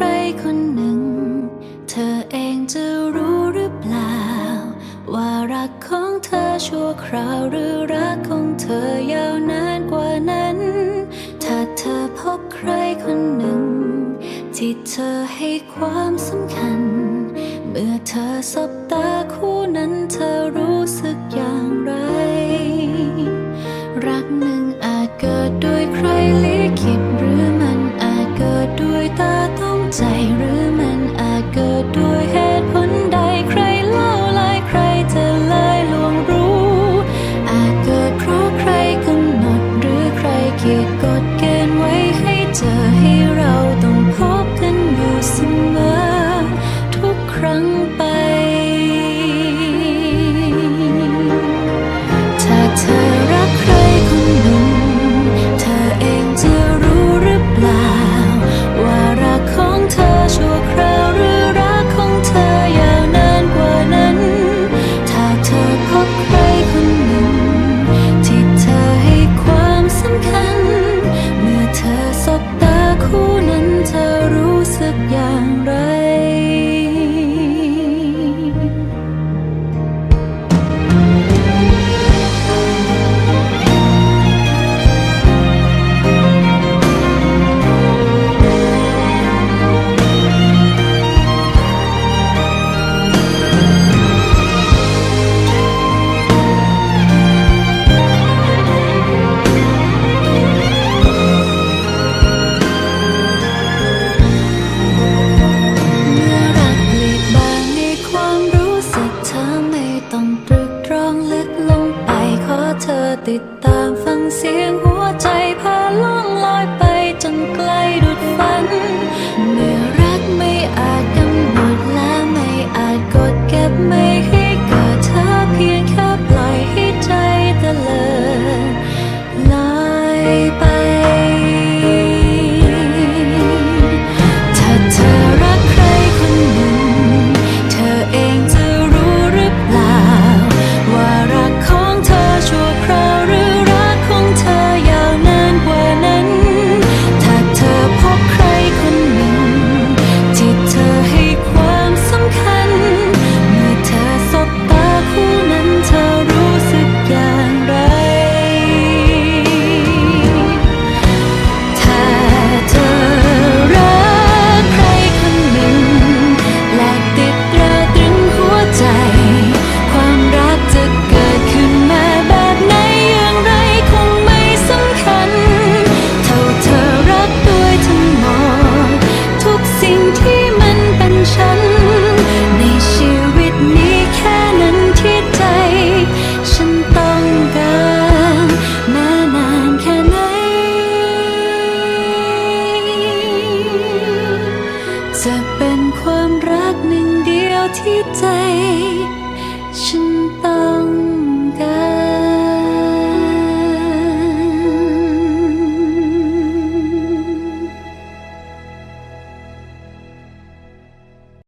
ใครคนหนึ่ง เธอเองจะรู้หรือเปล่า ว่ารักของเธอชั่วคราวหรือรักของเธอยาวนานกว่านั้น ถ้าเธอพบใครคนหนึ่ง ที่เธอให้ความสำคัญ เมื่อเธอสบตาคู่นั้นเธอรู้สึกอย่างไร รักหนึ่ง ฟังเสียงหัวใจพาล่องลอยไป ที่ใจฉัน